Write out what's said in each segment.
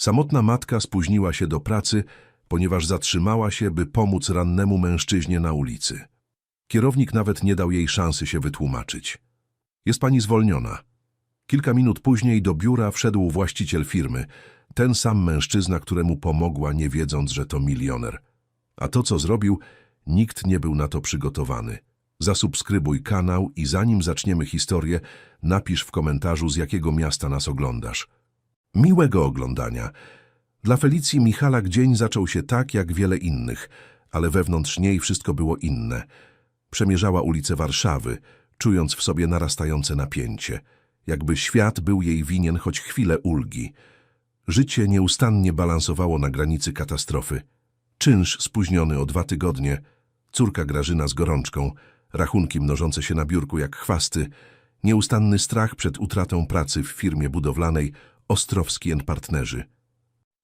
Samotna matka spóźniła się do pracy, ponieważ zatrzymała się, by pomóc rannemu mężczyźnie na ulicy. Kierownik nawet nie dał jej szansy się wytłumaczyć. Jest pani zwolniona. Kilka minut później do biura wszedł właściciel firmy, ten sam mężczyzna, któremu pomogła, nie wiedząc, że to milioner. A to, co zrobił, nikt nie był na to przygotowany. Zasubskrybuj kanał i zanim zaczniemy historię, napisz w komentarzu, z jakiego miasta nas oglądasz. Miłego oglądania. Dla Felicji Michalak dzień zaczął się tak, jak wiele innych, ale wewnątrz niej wszystko było inne. Przemierzała ulice Warszawy, czując w sobie narastające napięcie, jakby świat był jej winien choć chwilę ulgi. Życie nieustannie balansowało na granicy katastrofy. Czynsz spóźniony o dwa tygodnie, córka Grażyna z gorączką, rachunki mnożące się na biurku jak chwasty, nieustanny strach przed utratą pracy w firmie budowlanej Ostrowski Partnerzy.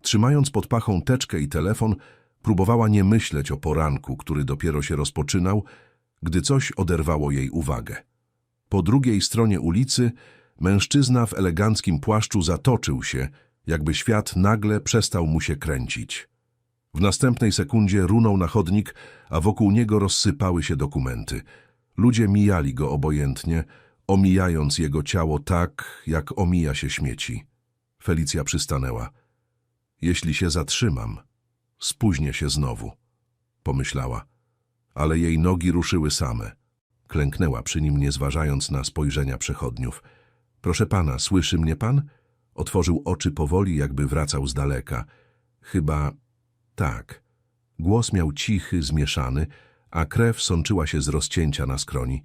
Trzymając pod pachą teczkę i telefon, próbowała nie myśleć o poranku, który dopiero się rozpoczynał, gdy coś oderwało jej uwagę. Po drugiej stronie ulicy mężczyzna w eleganckim płaszczu zatoczył się, jakby świat nagle przestał mu się kręcić. W następnej sekundzie runął na chodnik, a wokół niego rozsypały się dokumenty. Ludzie mijali go obojętnie, omijając jego ciało tak, jak omija się śmieci. Felicja przystanęła. Jeśli się zatrzymam, spóźnię się znowu, pomyślała. Ale jej nogi ruszyły same. Klęknęła przy nim, nie zważając na spojrzenia przechodniów. Proszę pana, słyszy mnie pan? Otworzył oczy powoli, jakby wracał z daleka. Chyba tak. Głos miał cichy, zmieszany, a krew sączyła się z rozcięcia na skroni.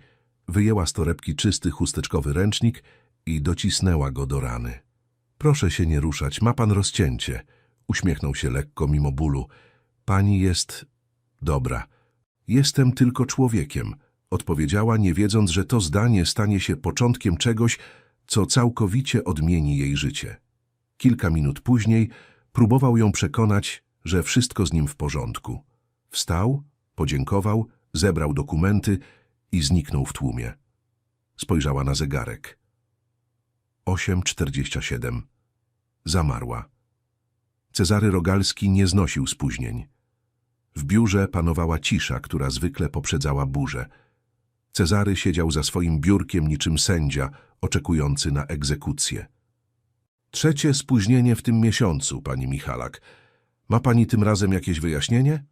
Wyjęła z torebki czysty chusteczkowy ręcznik i docisnęła go do rany. Proszę się nie ruszać, ma pan rozcięcie. Uśmiechnął się lekko mimo bólu. Pani jest... dobra. Jestem tylko człowiekiem, odpowiedziała, nie wiedząc, że to zdanie stanie się początkiem czegoś, co całkowicie odmieni jej życie. Kilka minut później próbował ją przekonać, że wszystko z nim w porządku. Wstał, podziękował, zebrał dokumenty i zniknął w tłumie. Spojrzała na zegarek. 8.47. Zamarła. Cezary Rogalski nie znosił spóźnień. W biurze panowała cisza, która zwykle poprzedzała burzę. Cezary siedział za swoim biurkiem niczym sędzia, oczekujący na egzekucję. Trzecie spóźnienie w tym miesiącu, pani Michalak. Ma pani tym razem jakieś wyjaśnienie?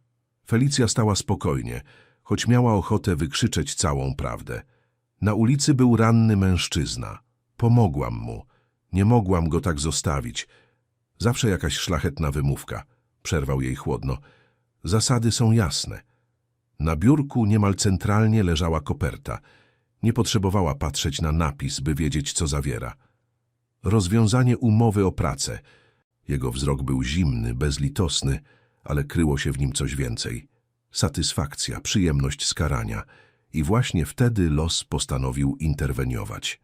Felicja stała spokojnie, choć miała ochotę wykrzyczeć całą prawdę. Na ulicy był ranny mężczyzna. Pomogłam mu. Nie mogłam go tak zostawić. Zawsze jakaś szlachetna wymówka. Przerwał jej chłodno. Zasady są jasne. Na biurku niemal centralnie leżała koperta. Nie potrzebowała patrzeć na napis, by wiedzieć, co zawiera. Rozwiązanie umowy o pracę. Jego wzrok był zimny, bezlitosny, ale kryło się w nim coś więcej. Satysfakcja, przyjemność skarania. I właśnie wtedy los postanowił interweniować.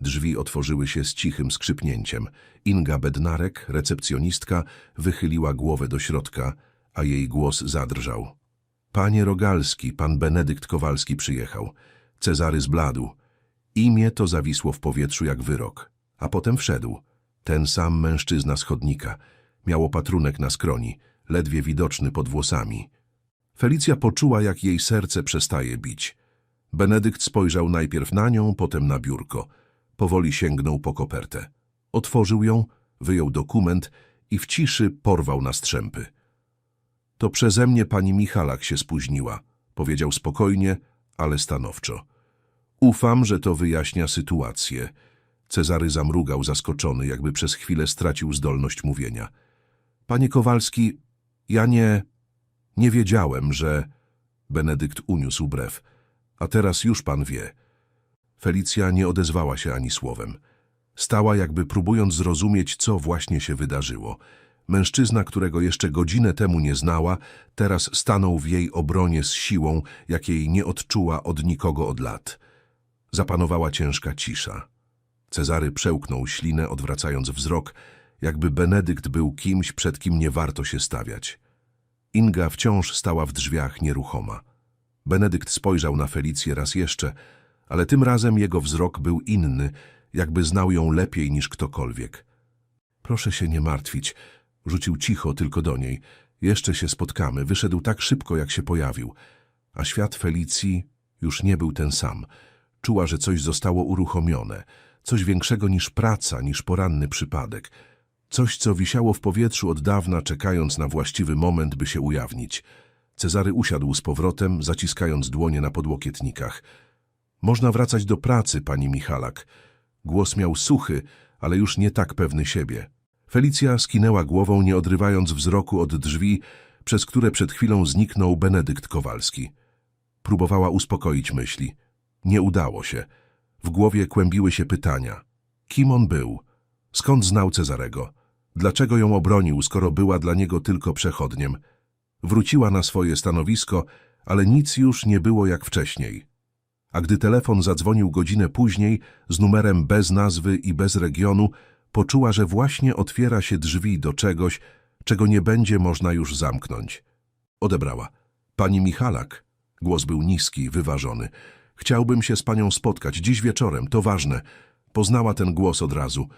Drzwi otworzyły się z cichym skrzypnięciem. Inga Bednarek, recepcjonistka, wychyliła głowę do środka, a jej głos zadrżał. Panie Rogalski, pan Benedykt Kowalski przyjechał. Cezary zbladł. Imię to zawisło w powietrzu jak wyrok. A potem wszedł. Ten sam mężczyzna z chodnika. Miał opatrunek na skroni, ledwie widoczny pod włosami. Felicja poczuła, jak jej serce przestaje bić. Benedykt spojrzał najpierw na nią, potem na biurko. Powoli sięgnął po kopertę. Otworzył ją, wyjął dokument i w ciszy porwał na strzępy. To przeze mnie pani Michalak się spóźniła, powiedział spokojnie, ale stanowczo. Ufam, że to wyjaśnia sytuację. Cezary zamrugał zaskoczony, jakby przez chwilę stracił zdolność mówienia. Panie Kowalski, ja nie... nie wiedziałem, że... Benedykt uniósł brew. A teraz już pan wie. Felicja nie odezwała się ani słowem. Stała jakby próbując zrozumieć, co właśnie się wydarzyło. Mężczyzna, którego jeszcze godzinę temu nie znała, teraz stanął w jej obronie z siłą, jakiej nie odczuła od nikogo od lat. Zapanowała ciężka cisza. Cezary przełknął ślinę, odwracając wzrok, jakby Benedykt był kimś, przed kim nie warto się stawiać. Inga wciąż stała w drzwiach nieruchoma. Benedykt spojrzał na Felicję raz jeszcze, ale tym razem jego wzrok był inny, jakby znał ją lepiej niż ktokolwiek. Proszę się nie martwić, Rzucił cicho tylko do niej. Jeszcze się spotkamy. Wyszedł tak szybko, jak się pojawił. A świat Felicji już nie był ten sam. Czuła, że coś zostało uruchomione. Coś większego niż praca, niż poranny przypadek. Coś, co wisiało w powietrzu od dawna, czekając na właściwy moment, by się ujawnić. Cezary usiadł z powrotem, zaciskając dłonie na podłokietnikach. Można wracać do pracy, pani Michalak. Głos miał suchy, ale już nie tak pewny siebie. Felicja skinęła głową, nie odrywając wzroku od drzwi, przez które przed chwilą zniknął Benedykt Kowalski. Próbowała uspokoić myśli. Nie udało się. W głowie kłębiły się pytania. Kim on był? Skąd znał Cezarego? Dlaczego ją obronił, skoro była dla niego tylko przechodniem? Wróciła na swoje stanowisko, ale nic już nie było jak wcześniej. A gdy telefon zadzwonił godzinę później z numerem bez nazwy i bez regionu, poczuła, że właśnie otwiera się drzwi do czegoś, czego nie będzie można już zamknąć. Odebrała. Pani Michalak. Głos był niski, wyważony. Chciałbym się z panią spotkać dziś wieczorem, to ważne. Poznała ten głos od razu.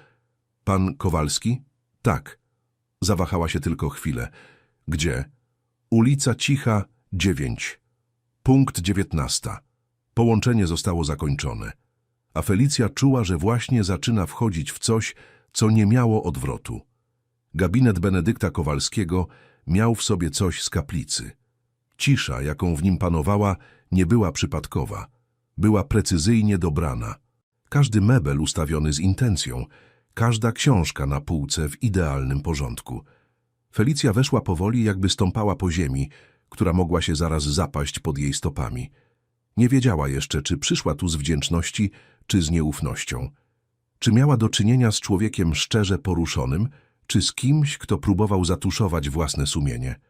Pan Kowalski? Tak. Zawahała się tylko chwilę. Gdzie? Ulica Cicha, 9. Punkt 19. Połączenie zostało zakończone. A Felicja czuła, że właśnie zaczyna wchodzić w coś, co nie miało odwrotu. Gabinet Benedykta Kowalskiego miał w sobie coś z kaplicy. Cisza, jaką w nim panowała, nie była przypadkowa. Była precyzyjnie dobrana. Każdy mebel ustawiony z intencją, każda książka na półce w idealnym porządku. Felicja weszła powoli, jakby stąpała po ziemi, która mogła się zaraz zapaść pod jej stopami. Nie wiedziała jeszcze, czy przyszła tu z wdzięczności, czy z nieufnością. Czy miała do czynienia z człowiekiem szczerze poruszonym, czy z kimś, kto próbował zatuszować własne sumienie.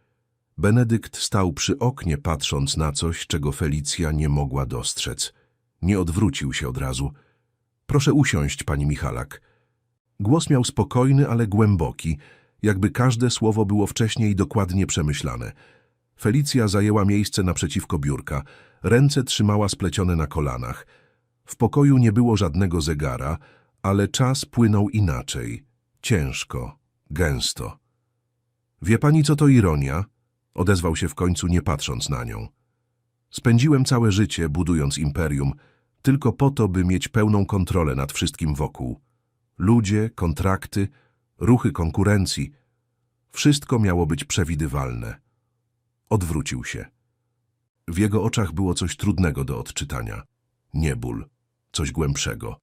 Benedykt stał przy oknie, patrząc na coś, czego Felicja nie mogła dostrzec. Nie odwrócił się od razu. Proszę usiąść, pani Michalak. Głos miał spokojny, ale głęboki, jakby każde słowo było wcześniej dokładnie przemyślane. Felicja zajęła miejsce naprzeciwko biurka, ręce trzymała splecione na kolanach. W pokoju nie było żadnego zegara, ale czas płynął inaczej, ciężko, gęsto. Wie pani, co to ironia? Odezwał się w końcu, nie patrząc na nią. Spędziłem całe życie, budując imperium, tylko po to, by mieć pełną kontrolę nad wszystkim wokół. Ludzie, kontrakty, ruchy konkurencji. Wszystko miało być przewidywalne. Odwrócił się. W jego oczach było coś trudnego do odczytania. Nie ból, coś głębszego.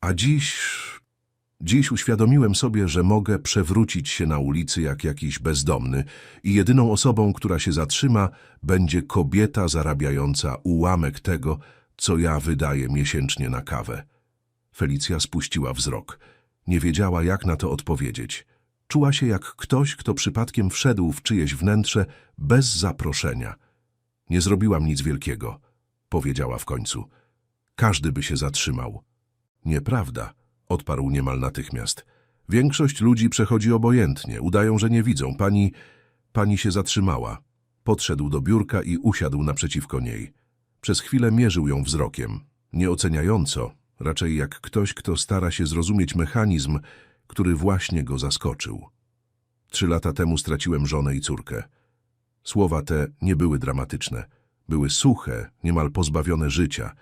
A dziś... Dziś uświadomiłem sobie, że mogę przewrócić się na ulicy jak jakiś bezdomny i jedyną osobą, która się zatrzyma, będzie kobieta zarabiająca ułamek tego, co ja wydaję miesięcznie na kawę. Felicja spuściła wzrok. Nie wiedziała, jak na to odpowiedzieć. Czuła się jak ktoś, kto przypadkiem wszedł w czyjeś wnętrze bez zaproszenia. Nie zrobiłam nic wielkiego, powiedziała w końcu. Każdy by się zatrzymał. Nieprawda, odparł niemal natychmiast. Większość ludzi przechodzi obojętnie, udają, że nie widzą. Pani, pani się zatrzymała. Podszedł do biurka i usiadł naprzeciwko niej. Przez chwilę mierzył ją wzrokiem. Nieoceniająco, raczej jak ktoś, kto stara się zrozumieć mechanizm, który właśnie go zaskoczył. Trzy lata temu straciłem żonę i córkę. Słowa te nie były dramatyczne. Były suche, niemal pozbawione życia,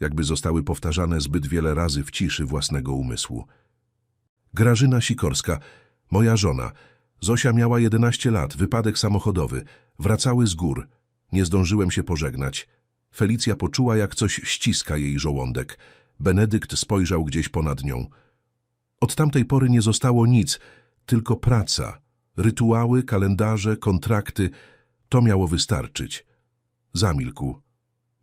jakby zostały powtarzane zbyt wiele razy w ciszy własnego umysłu. Grażyna Sikorska, moja żona. Zosia miała 11 lat, wypadek samochodowy. Wracały z gór. Nie zdążyłem się pożegnać. Felicja poczuła, jak coś ściska jej żołądek. Benedykt spojrzał gdzieś ponad nią. Od tamtej pory nie zostało nic, tylko praca. Rytuały, kalendarze, kontrakty. To miało wystarczyć. Zamilkł.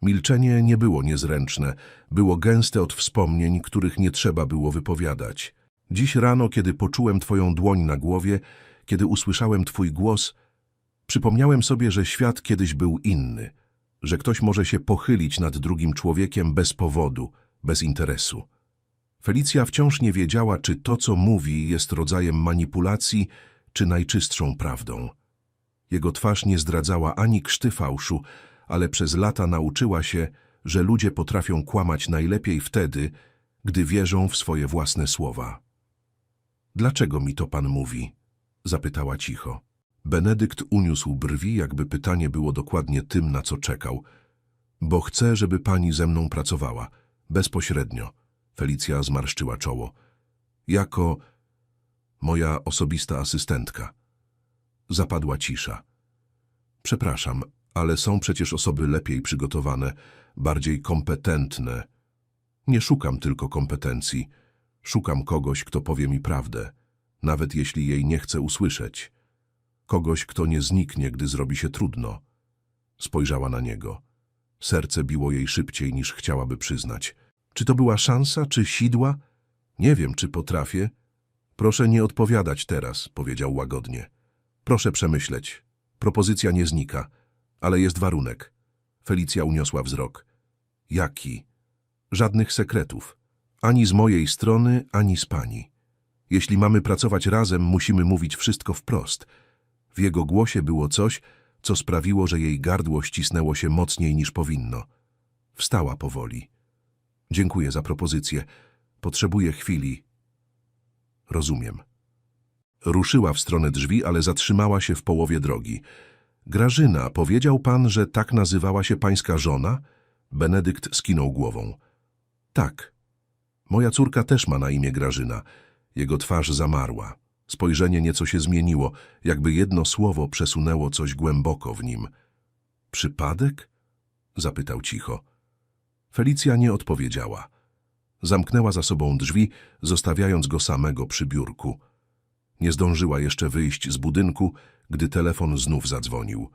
Milczenie nie było niezręczne, było gęste od wspomnień, których nie trzeba było wypowiadać. Dziś rano, kiedy poczułem twoją dłoń na głowie, kiedy usłyszałem twój głos, przypomniałem sobie, że świat kiedyś był inny, że ktoś może się pochylić nad drugim człowiekiem bez powodu, bez interesu. Felicja wciąż nie wiedziała, czy to, co mówi, jest rodzajem manipulacji, czy najczystszą prawdą. Jego twarz nie zdradzała ani krzty fałszu, ale przez lata nauczyła się, że ludzie potrafią kłamać najlepiej wtedy, gdy wierzą w swoje własne słowa. Dlaczego mi to pan mówi? Zapytała cicho. Benedykt uniósł brwi, jakby pytanie było dokładnie tym, na co czekał. Bo chcę, żeby pani ze mną pracowała. Bezpośrednio. Felicja zmarszczyła czoło. Jako moja osobista asystentka. Zapadła cisza. Przepraszam, ale są przecież osoby lepiej przygotowane, bardziej kompetentne. Nie szukam tylko kompetencji. Szukam kogoś, kto powie mi prawdę, nawet jeśli jej nie chcę usłyszeć. Kogoś, kto nie zniknie, gdy zrobi się trudno. Spojrzała na niego. Serce biło jej szybciej, niż chciałaby przyznać. Czy to była szansa, czy sidła? Nie wiem, czy potrafię. Proszę nie odpowiadać teraz, powiedział łagodnie. Proszę przemyśleć. Propozycja nie znika, ale jest warunek. Felicja uniosła wzrok. Jaki? Żadnych sekretów. Ani z mojej strony, ani z pani. Jeśli mamy pracować razem, musimy mówić wszystko wprost. W jego głosie było coś, co sprawiło, że jej gardło ścisnęło się mocniej niż powinno. Wstała powoli. Dziękuję za propozycję. Potrzebuję chwili. Rozumiem. Ruszyła w stronę drzwi, ale zatrzymała się w połowie drogi. Grażyna, powiedział pan, że tak nazywała się pańska żona? Benedykt skinął głową. Tak. Moja córka też ma na imię Grażyna. Jego twarz zamarła. Spojrzenie nieco się zmieniło, jakby jedno słowo przesunęło coś głęboko w nim. Przypadek? Zapytał cicho. Felicja nie odpowiedziała. Zamknęła za sobą drzwi, zostawiając go samego przy biurku. Nie zdążyła jeszcze wyjść z budynku, gdy telefon znów zadzwonił.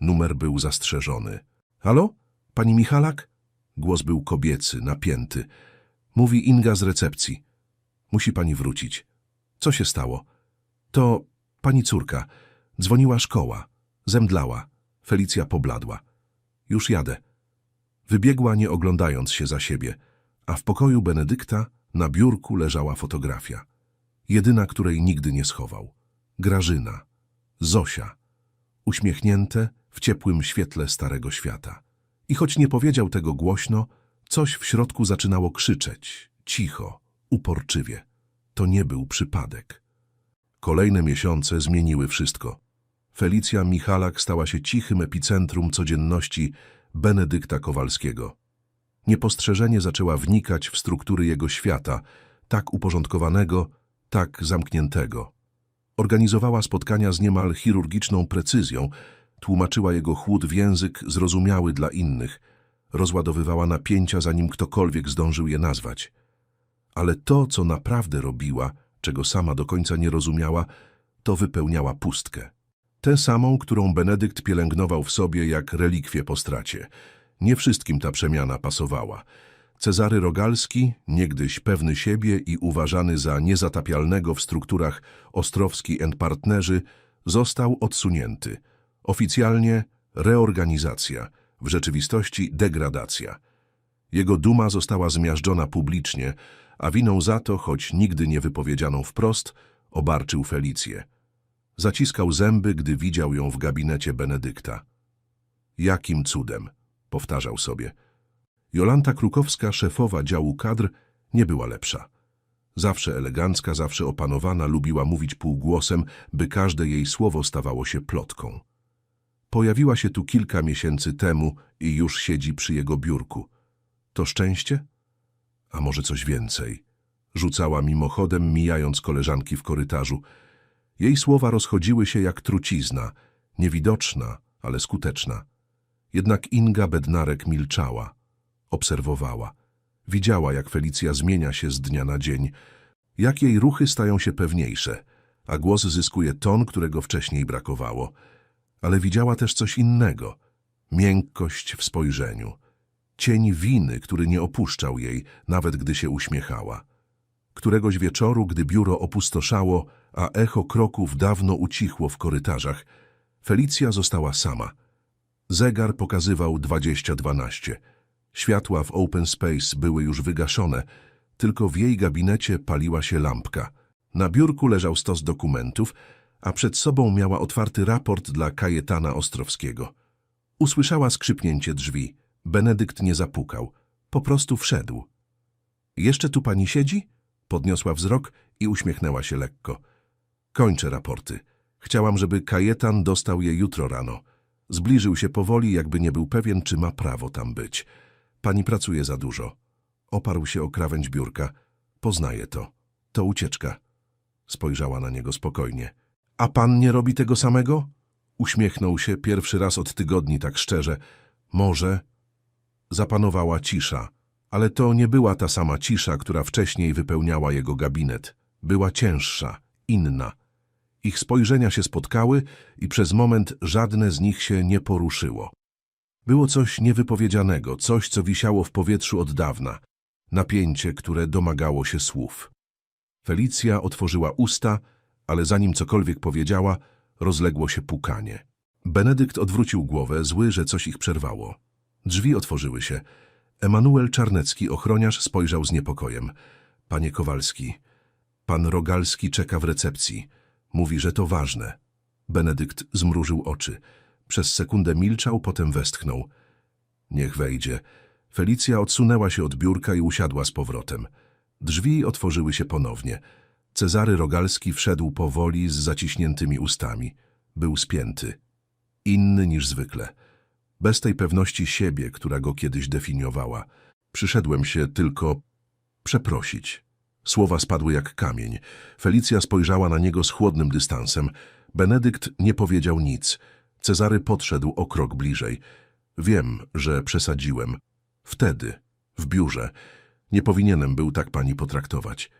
Numer był zastrzeżony. Halo? Pani Michalak? Głos był kobiecy, napięty. Mówi Inga z recepcji. Musi pani wrócić. Co się stało? To pani córka. Dzwoniła szkoła. Zemdlała. Felicja pobladła. Już jadę. Wybiegła, nie oglądając się za siebie, a w pokoju Benedykta na biurku leżała fotografia. Jedyna, której nigdy nie schował. Grażyna. Zosia. Uśmiechnięte w ciepłym świetle starego świata. I choć nie powiedział tego głośno, coś w środku zaczynało krzyczeć. Cicho, uporczywie. To nie był przypadek. Kolejne miesiące zmieniły wszystko. Felicja Michalak stała się cichym epicentrum codzienności Benedykta Kowalskiego. Niepostrzeżenie zaczęła wnikać w struktury jego świata, tak uporządkowanego, tak zamkniętego. Organizowała spotkania z niemal chirurgiczną precyzją, tłumaczyła jego chłód w język zrozumiały dla innych, rozładowywała napięcia, zanim ktokolwiek zdążył je nazwać. Ale to, co naprawdę robiła, czego sama do końca nie rozumiała, to wypełniała pustkę. Tę samą, którą Benedykt pielęgnował w sobie jak relikwie po stracie. Nie wszystkim ta przemiana pasowała. Cezary Rogalski, niegdyś pewny siebie i uważany za niezatapialnego w strukturach Ostrowski and Partnerzy, został odsunięty. Oficjalnie reorganizacja, w rzeczywistości degradacja. Jego duma została zmiażdżona publicznie, a winą za to, choć nigdy nie wypowiedzianą wprost, obarczył Felicję. Zaciskał zęby, gdy widział ją w gabinecie Benedykta. Jakim cudem, powtarzał sobie. Jolanta Krukowska, szefowa działu kadr, nie była lepsza. Zawsze elegancka, zawsze opanowana, lubiła mówić półgłosem, by każde jej słowo stawało się plotką. Pojawiła się tu kilka miesięcy temu i już siedzi przy jego biurku. To szczęście? A może coś więcej? Rzucała mimochodem, mijając koleżanki w korytarzu. Jej słowa rozchodziły się jak trucizna, niewidoczna, ale skuteczna. Jednak Inga Bednarek milczała, obserwowała. Widziała, jak Felicja zmienia się z dnia na dzień, jak jej ruchy stają się pewniejsze, a głos zyskuje ton, którego wcześniej brakowało. Ale widziała też coś innego. Miękkość w spojrzeniu. Cień winy, który nie opuszczał jej, nawet gdy się uśmiechała. Któregoś wieczoru, gdy biuro opustoszało, a echo kroków dawno ucichło w korytarzach, Felicja została sama. Zegar pokazywał 2012. Światła w open space były już wygaszone, tylko w jej gabinecie paliła się lampka. Na biurku leżał stos dokumentów, a przed sobą miała otwarty raport dla Kajetana Ostrowskiego. Usłyszała skrzypnięcie drzwi. Benedykt nie zapukał. Po prostu wszedł. Jeszcze tu pani siedzi? Podniosła wzrok i uśmiechnęła się lekko. Kończę raporty. Chciałam, żeby Kajetan dostał je jutro rano. Zbliżył się powoli, jakby nie był pewien, czy ma prawo tam być. Pani pracuje za dużo. Oparł się o krawędź biurka. Poznaje to. To ucieczka. Spojrzała na niego spokojnie. A pan nie robi tego samego? Uśmiechnął się pierwszy raz od tygodni tak szczerze. Może. Zapanowała cisza, ale to nie była ta sama cisza, która wcześniej wypełniała jego gabinet. Była cięższa, inna. Ich spojrzenia się spotkały i przez moment żadne z nich się nie poruszyło. Było coś niewypowiedzianego, coś, co wisiało w powietrzu od dawna. Napięcie, które domagało się słów. Felicja otworzyła usta, ale zanim cokolwiek powiedziała, rozległo się pukanie. Benedykt odwrócił głowę, zły, że coś ich przerwało. Drzwi otworzyły się. Emanuel Czarnecki, ochroniarz, spojrzał z niepokojem. Panie Kowalski, pan Rogalski czeka w recepcji. Mówi, że to ważne. Benedykt zmrużył oczy. Przez sekundę milczał, potem westchnął. Niech wejdzie. Felicja odsunęła się od biurka i usiadła z powrotem. Drzwi otworzyły się ponownie. Cezary Rogalski wszedł powoli z zaciśniętymi ustami. Był spięty. Inny niż zwykle. Bez tej pewności siebie, która go kiedyś definiowała. Przyszedłem się tylko przeprosić. Słowa spadły jak kamień. Felicja spojrzała na niego z chłodnym dystansem. Benedykt nie powiedział nic. Cezary podszedł o krok bliżej. Wiem, że przesadziłem. Wtedy, w biurze. Nie powinienem był tak pani potraktować.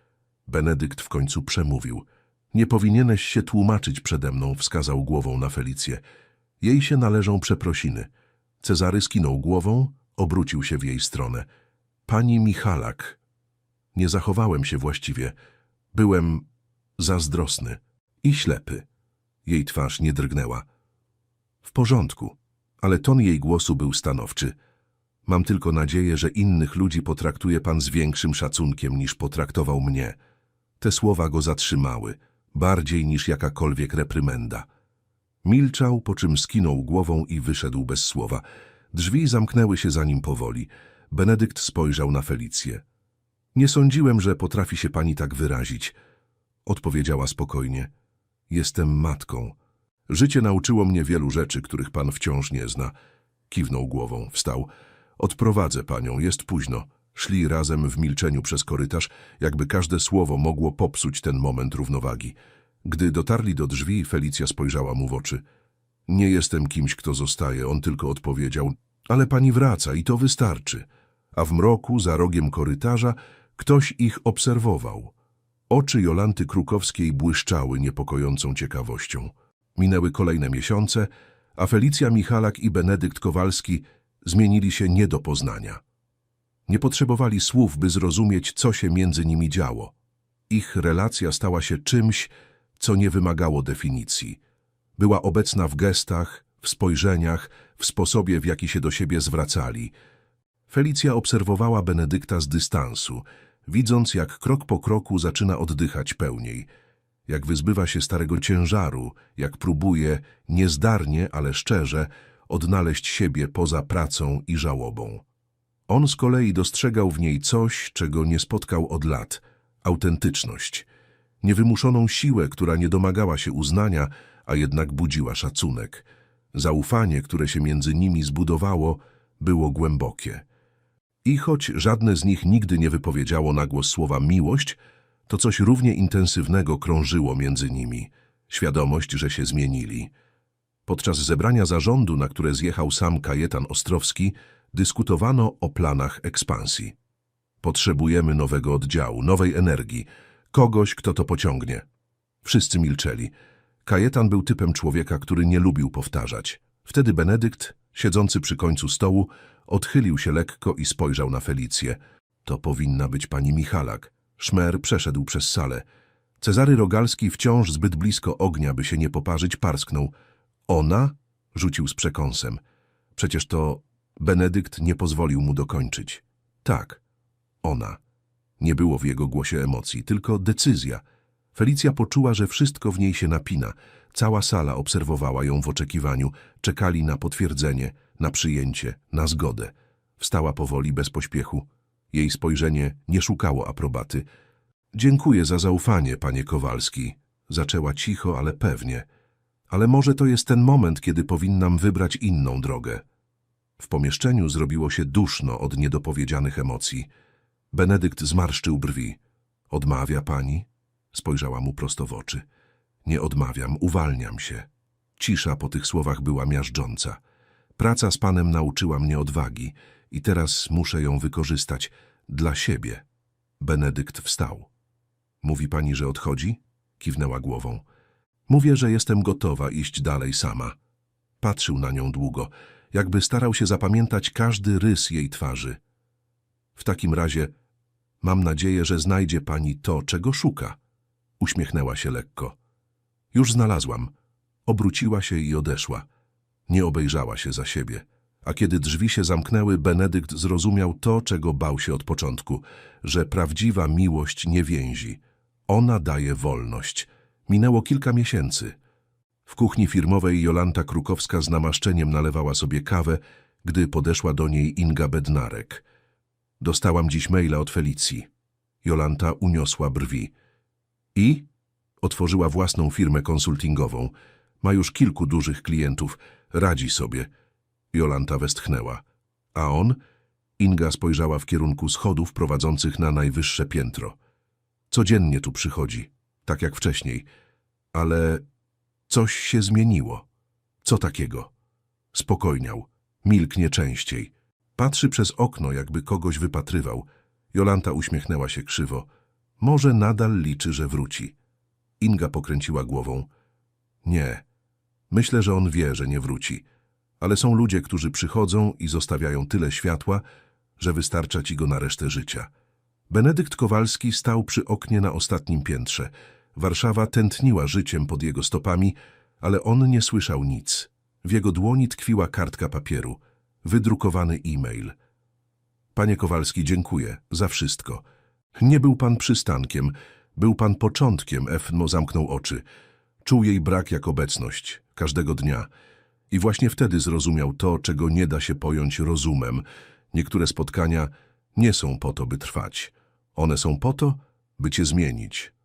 Benedykt w końcu przemówił. Nie powinieneś się tłumaczyć przede mną, wskazał głową na Felicję. Jej się należą przeprosiny. Cezary skinął głową, obrócił się w jej stronę. Pani Michalak. Nie zachowałem się właściwie. Byłem zazdrosny i ślepy. Jej twarz nie drgnęła. W porządku, ale ton jej głosu był stanowczy. Mam tylko nadzieję, że innych ludzi potraktuje pan z większym szacunkiem niż potraktował mnie. Te słowa go zatrzymały, bardziej niż jakakolwiek reprymenda. Milczał, po czym skinął głową i wyszedł bez słowa. Drzwi zamknęły się za nim powoli. Benedykt spojrzał na Felicję. Nie sądziłem, że potrafi się pani tak wyrazić. Odpowiedziała spokojnie. Jestem matką. Życie nauczyło mnie wielu rzeczy, których pan wciąż nie zna. Kiwnął głową, wstał. Odprowadzę panią, jest późno. Szli razem w milczeniu przez korytarz, jakby każde słowo mogło popsuć ten moment równowagi. Gdy dotarli do drzwi, Felicja spojrzała mu w oczy. Nie jestem kimś, kto zostaje, on tylko odpowiedział. Ale pani wraca i to wystarczy. A w mroku, za rogiem korytarza, ktoś ich obserwował. Oczy Jolanty Krukowskiej błyszczały niepokojącą ciekawością. Minęły kolejne miesiące, a Felicja Michalak i Benedykt Kowalski zmienili się nie do poznania. Nie potrzebowali słów, by zrozumieć, co się między nimi działo. Ich relacja stała się czymś, co nie wymagało definicji. Była obecna w gestach, w spojrzeniach, w sposobie, w jaki się do siebie zwracali. Felicja obserwowała Benedykta z dystansu, widząc, jak krok po kroku zaczyna oddychać pełniej, jak wyzbywa się starego ciężaru, jak próbuje, niezdarnie, ale szczerze, odnaleźć siebie poza pracą i żałobą. On z kolei dostrzegał w niej coś, czego nie spotkał od lat – autentyczność. Niewymuszoną siłę, która nie domagała się uznania, a jednak budziła szacunek. Zaufanie, które się między nimi zbudowało, było głębokie. I choć żadne z nich nigdy nie wypowiedziało na głos słowa miłość, to coś równie intensywnego krążyło między nimi. Świadomość, że się zmienili. Podczas zebrania zarządu, na które zjechał sam Kajetan Ostrowski, dyskutowano o planach ekspansji. Potrzebujemy nowego oddziału, nowej energii, kogoś, kto to pociągnie. Wszyscy milczeli. Kajetan był typem człowieka, który nie lubił powtarzać. Wtedy Benedykt, siedzący przy końcu stołu, odchylił się lekko i spojrzał na Felicję. To powinna być pani Michalak. Szmer przeszedł przez salę. Cezary Rogalski, wciąż zbyt blisko ognia, by się nie poparzyć, parsknął. Ona? Rzucił z przekąsem. Przecież to Benedykt nie pozwolił mu dokończyć. Tak, ona. Nie było w jego głosie emocji, tylko decyzja. Felicja poczuła, że wszystko w niej się napina. Cała sala obserwowała ją w oczekiwaniu. Czekali na potwierdzenie, na przyjęcie, na zgodę. Wstała powoli, bez pośpiechu. Jej spojrzenie nie szukało aprobaty. Dziękuję za zaufanie, panie Kowalski. Zaczęła cicho, ale pewnie. Ale może to jest ten moment, kiedy powinnam wybrać inną drogę. W pomieszczeniu zrobiło się duszno od niedopowiedzianych emocji. Benedykt zmarszczył brwi. Odmawia pani? Spojrzała mu prosto w oczy. Nie odmawiam, uwalniam się. Cisza po tych słowach była miażdżąca. Praca z panem nauczyła mnie odwagi i teraz muszę ją wykorzystać dla siebie. Benedykt wstał. Mówi pani, że odchodzi? Kiwnęła głową. Mówię, że jestem gotowa iść dalej sama. Patrzył na nią długo, jakby starał się zapamiętać każdy rys jej twarzy. W takim razie mam nadzieję, że znajdzie pani to, czego szuka. Uśmiechnęła się lekko. Już znalazłam. Obróciła się i odeszła. Nie obejrzała się za siebie. A kiedy drzwi się zamknęły, Benedykt zrozumiał to, czego bał się od początku, że prawdziwa miłość nie więzi. Ona daje wolność. Minęło kilka miesięcy. W kuchni firmowej Jolanta Krukowska z namaszczeniem nalewała sobie kawę, gdy podeszła do niej Inga Bednarek. Dostałam dziś maila od Felicji. Jolanta uniosła brwi. I? Otworzyła własną firmę konsultingową. Ma już kilku dużych klientów. Radzi sobie. Jolanta westchnęła. A on? Inga spojrzała w kierunku schodów prowadzących na najwyższe piętro. Codziennie tu przychodzi, tak jak wcześniej. Ale coś się zmieniło. Co takiego? Spokojniał. Milknie częściej. Patrzy przez okno, jakby kogoś wypatrywał. Jolanta uśmiechnęła się krzywo. Może nadal liczy, że wróci. Inga pokręciła głową. Nie. Myślę, że on wie, że nie wróci. Ale są ludzie, którzy przychodzą i zostawiają tyle światła, że wystarcza ci go na resztę życia. Benedykt Kowalski stał przy oknie na ostatnim piętrze. Warszawa tętniła życiem pod jego stopami, ale on nie słyszał nic. W jego dłoni tkwiła kartka papieru, wydrukowany e-mail. Panie Kowalski, dziękuję za wszystko. Nie był pan przystankiem, był pan początkiem, Efno zamknął oczy. Czuł jej brak jak obecność, każdego dnia. I właśnie wtedy zrozumiał to, czego nie da się pojąć rozumem. Niektóre spotkania nie są po to, by trwać. One są po to, by cię zmienić.